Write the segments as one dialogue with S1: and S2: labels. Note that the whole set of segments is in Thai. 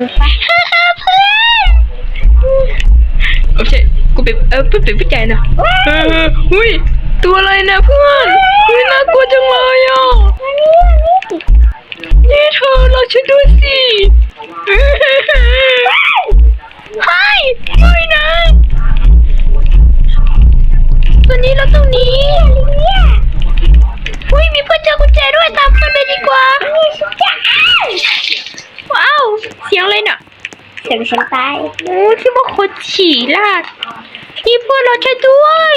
S1: ไปเพื่อน
S2: โอเคกูเป็นเออเพื่อนเป็นผู้ใจนะเออหุ้ยตัวอะไรนะเพื่อนหุ้ยน่ากลัวจังเลยอะ
S1: นี่
S2: เธอเราช่วยด้วยสิเฮ้ยไม่นะตัวนี้เราตรงนี้
S1: เนี่ย
S2: หุ้ยมีเพื่อนเจอกุญแจด้วยตามเพื่อนไปดีกว่า
S1: นี่ฉันจะ
S2: ว้าว เสียงอะไรน่ะ
S1: เสียงฉันตาย
S2: โอ้คิดว่าคนฉี่ลาดนี่เพื่อนเราช่วยด้วย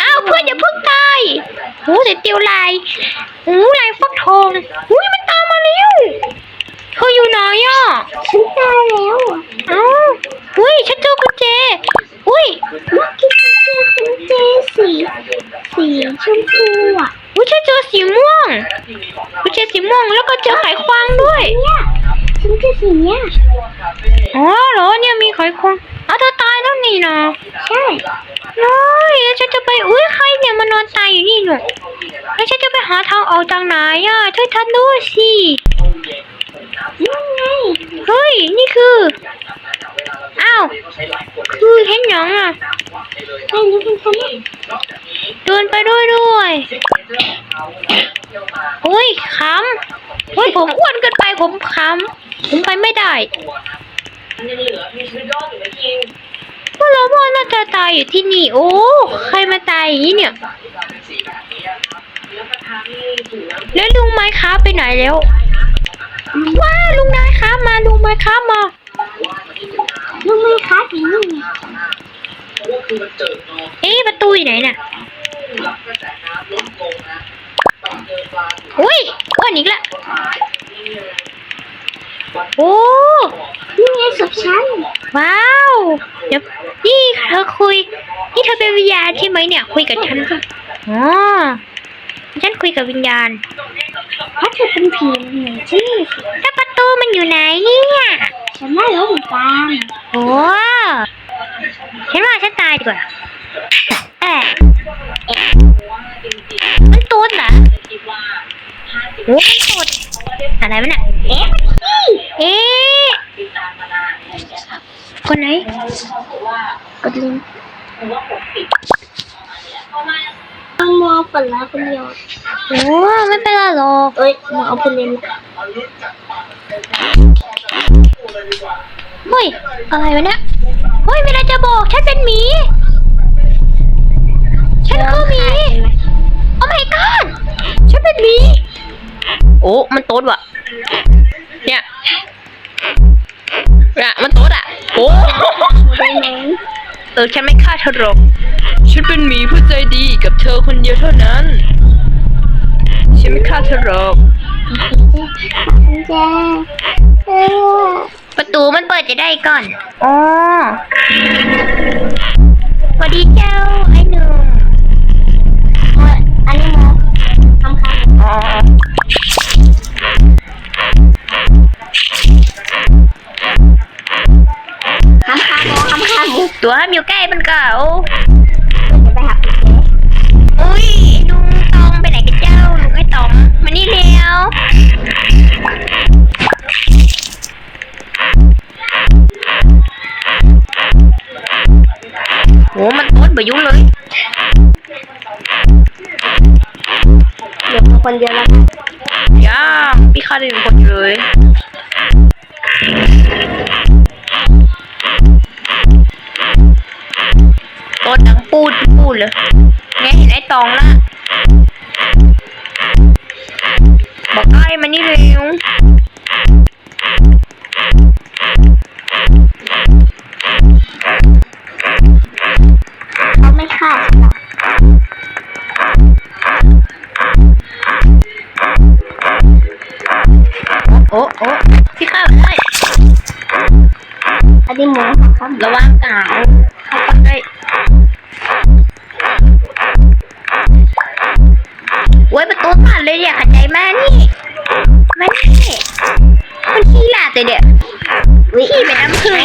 S2: อ้าวเพื่อนอย่าเพิ่งตายโอ้แต่เตียวลายโอ้ลายฟักทองอุ้ อเนี่ยมีไขควง
S1: อ้า
S2: วเธอตายแล้วนี่นะ
S1: ใช่
S2: น้อยแล้วฉันจะไปอุ้ยใครเนี่ยมานอนตายอยู่นี่หนูแล้วฉันจะไปหาทางออกจากไหนอะช่วยทันด้วยสิ
S1: ยังไง
S2: เฮ้ยนี่คืออ้าวคือเห็นหยังอะ
S1: ไม่รู้เป็นฉันเนี่ย
S2: เดินไปด้วยด้วยอุ้ยขำอุ้ยผมอ้วนเกินไปผมขำผมไปไม่ได้ พวกเราพ่อน่าจะตายอยู่ที่นี่ โอ้ ใครมาตายอย่างนี้เนี่ยแล้วลุงไม้ค้าไปไหนแล้ว ว้าลุงนายค้ามาลุงไม้ค้ามา
S1: ลูกไม่ค้าสีนี่ไง
S2: เอ๊ะประตูอยู่ไหนน่ะอุ้ยอ้วนอีกล้วโอ้
S1: นี่ไงศพฉัน
S2: ว้าว เดี๋ยวนี่เธอคุย นี่เธอเป็นวิญญาณใช่ไหมเนี่ย คุยกับฉันอ๋อฉันคุยกับวิญญาณ
S1: ถ้าเธอเป็นผีเหมือนฉันนี่สิ
S2: แล้วประตูมันอยู่ไหนเนี่ย
S1: ฉันไม่รู้เหมือนกัน
S2: โอ้ฉันว่าฉันตายดีกว่าแอะมันตูดเหรอโอ้มันตูดอะไรมันอะ
S1: เอ๊ะนี่
S2: เอ๊ะ คนไหน
S1: กดลิงก์ต้องมองฝันละคนเดียว
S2: โอ้ไม่เป็นไรหรอก
S1: เอ้ยมาเอาคนเล่น
S2: เฮ้ยอะไรวะเนี่ยเฮ้ยมีอะไรจะบอกฉันเป็นหมีฉันคือหมีโอ้ my god ฉันเป็นหมีโอ้มันโต๊ดว่ะเนี่ยเนี่ยมันโต๊ดอะ โอ้
S1: ได้ไหม
S2: เออฉันไม่ฆ่าเธอหรอกฉันเป็นหมีผู้ใจดีกับเธอคนเดียวเท่านั้น ฉันไม่ฆ่าเธอหรอก
S1: กุญแจเออ
S2: ประตูมันเปิดจะได้ก่อนอ๋อสวัสดีเจ้าไอ้หนุ่ม
S1: อันนี้มองทำค่ะ
S2: ตัวห้ามอยู่ใกล้มันเก่า
S1: จะไปหากุญแจ
S2: อุ้ยลุงตองไปไหนกันเจ้าลุงไอ้ตองมานี่เร็วโหมันโต๊ดไปยุ่งเลย
S1: เดี๋ยวเป็นคนเดียวแล้วกัน
S2: ย่าพี่ข้าได้เป็นคนเลย เลยไงเห็นไอ้ตองละบอกไอ้มานี่เร็ว
S1: เขาไม่ฆ่าฉันหรอก
S2: โอ้โอ้พี่ข้าไม่
S1: อันนี้หมูทำค่ะ
S2: ระวังกาว อ้ยประตูผ่านเลยเนี่ยขัดใจมากนี่มานี่มันขี้หลาดเลยเดี๋ยขี้เป็นน้ำผึ้ง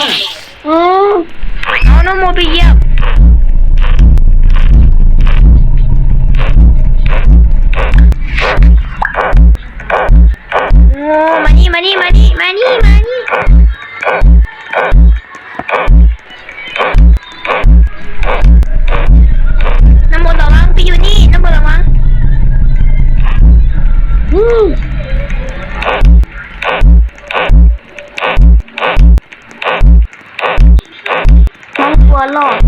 S1: อืม
S2: เอาน้องโมไปเยียม น้
S1: องตัว
S2: หลอด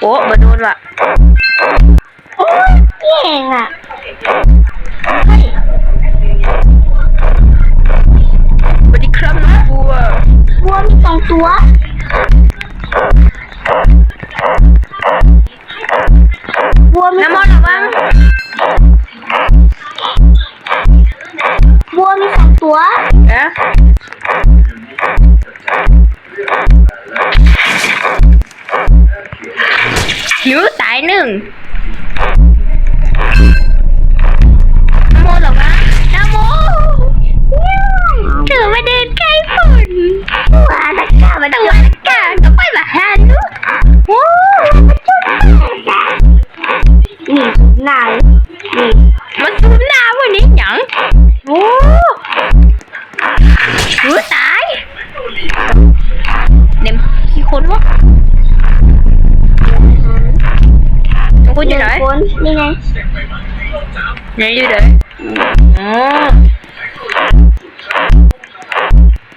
S2: โอ้มาโดนละ
S1: โอ้ยเก่งอะสวั
S2: สดีครับน้องบัว บัวมีสองตัว เอ๊ะหิวตายหนึ่
S1: ง นี่ไง
S2: ไหนอยู่ไหนอ๋อ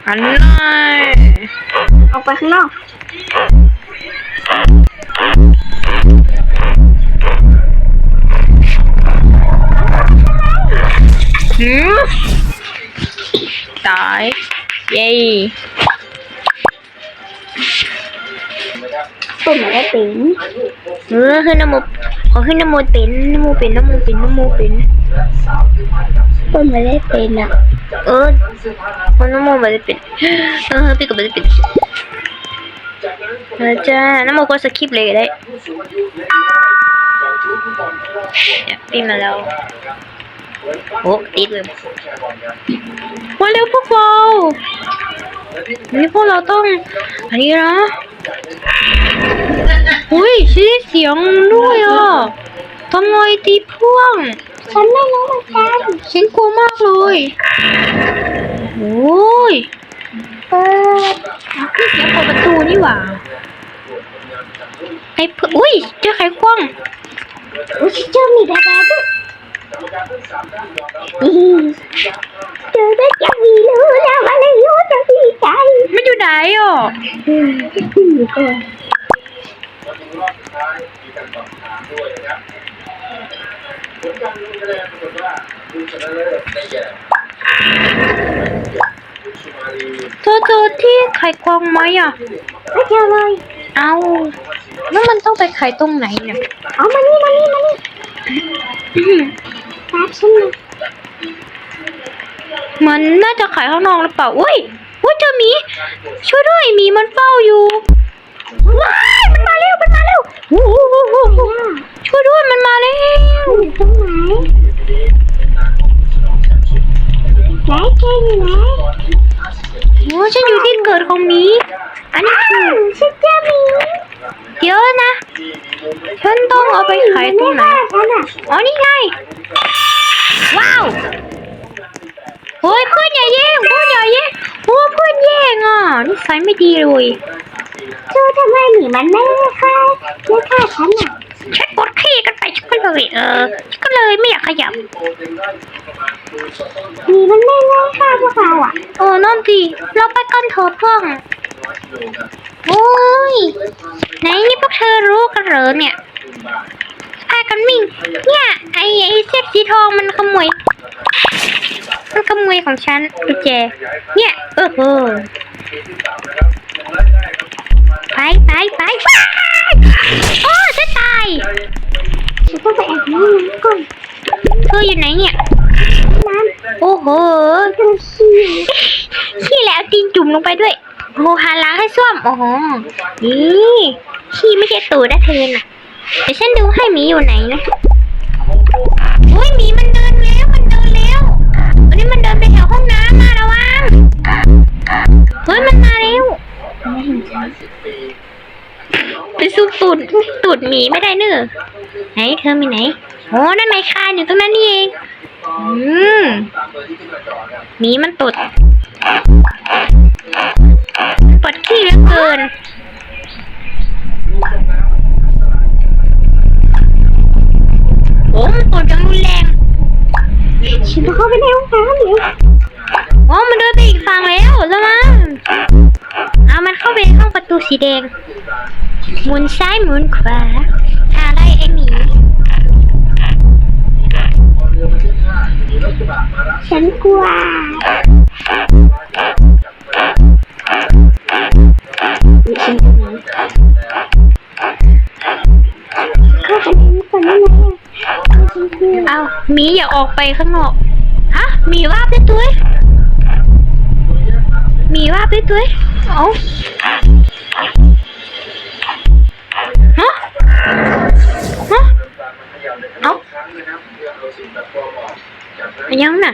S2: หันหน่อย
S1: ออกไปข้างนอก
S2: หืมตาย เย้
S1: ต้นม้ได้เป็น
S2: เออขึ้นน้ำมูขอขึ้นน้ำมูเป็นน้ำมูเป็นน้ำมูเป็นน้ำมูเป็น
S1: ต้นม้ได้เป็นอะ
S2: เออคนน้ำมูม่ได้เป็น เออพี่ก็ไม่ได้เป็นเออจ้าน้ำมูก็สคริปเลยก็ได้เนี่ยพี่มาแล้วโอ้ติดเลยมาเร็วพวกเรานี่พวกเราต้องอันนี้นะ อุ้ยชื่อเสียงด้วยอะทำไมตีพ่วง
S1: ฉันไม่รู้เหมือนกัน
S2: ฉันกลัวมากเลยโอ้ย
S1: เปิด
S2: เสียงเปิดประตูนี่หว่าไอ้เพื่ออุ้ยเจอไขควง
S1: อุ้ยเจอมีแบบแบบด้วยอืมเจอได้จะมีรู้แล้วมาเลยรู้จะดีใจ
S2: มันอยู่ไหนอะ
S1: อืมอยู่ก่อน
S2: เธอเจอที่ไขควงไหมอะ
S1: ไม่เจอเลย
S2: เอาแล้วมันต้องไปไขตรงไหนเนี่ย
S1: เอามานี่มานี่มานี่ตามฉันมา
S2: มันน่าจะไขข้างนอกหรือเปล่าอุ้ยอุ้ยเจอหมี ช่วยด้วยหมีมันเฝ้าอยู่ว้ายมันมา ช่วยด้วยมันมาแล้ว
S1: มันอยู่ตรงไหนไหนแกอยู่ไหน
S2: โอ้ฉันอยู่ที่เกิดของหมีอันนี้คือ
S1: ฉันเจอหมี
S2: เดี๋ยวนะ ฉันต้องเอาไปขายตรงไหน
S1: อ๋
S2: อนี่ไง ว้าวโอ้ยเพื่อนอย่าแย่งเพื่อนอย่าแย่งโอ้เพื่อนแย่งอะนิสัยไม่ดีเลย
S1: เธอทำไมหมีมันไม่ฆ่าไม่ฆ่าฉันอะ
S2: ฉันปวดขี้กันไปฉันก็เลยเออฉันก็เลยไม่อยากขยับ
S1: หมีมันไม่ไล่ฆ่าพวกเราอะ
S2: โอ้นั่นสิเราไปกันเถอะเพื่อนโอ้ยไหนนี่พวกเธอรู้กันเหรอเนี่ยพากันวิ่งเนี่ยไอ้ไอ้เสื้อสีทองมันขโมยมันขโมยของฉันกุญแจเนี่ยเออเออ ไปไปไปไปโอ้ฉันตาย
S1: ฉันต้องไปอาบน้ำก่อน
S2: เธออยู่ไหนเนี่ย
S1: น้
S2: โอ้โหำ
S1: เธอขี้
S2: ขี้แล้วตีนจุ่มลงไปด้วยโอ้โหหาล้างให้ส้วมโอ้โหนี่ขี้ไม่ใช่ตูดนะเธอน่ะเดี๋ยวฉันดูให้หมีอยู่ไหนนะโอ้ยหมีมันเดินแล้วมันเดินแล้ววันนี้มันเดินไปแถวห้องน้ำมาระวังเฮ้ยมันมาแล้ว ไปซุกตูดตูดหมีไม่ได้เนอะไหนเธอมีไหนโอ้นั่นไมคานอยู่ตรงนั้นนี่เองอืมหมีมันตดมันปวดขี้เหลือเกินโอ้มันตดอย่างรุนแรง
S1: ฉันต้องเข้าไปในห้องน้ำเดี๋ยว
S2: โอ้มันเดินไปอีกฝั่งแล้วแล้วมั้ง เอามันเข้าไปในห้องประตูสีแดง หมุนซ้ายหมุนขวาอ่าไล่ไอ้หมี
S1: ฉันกลัวเข้าไปในนี้ก่อนไห
S2: มเอาหมีอย่าออกไปข้างนอก ฮะหมีว่าไปตัว มีว่าไปตัวเอาฮะฮะเอายังน่ะ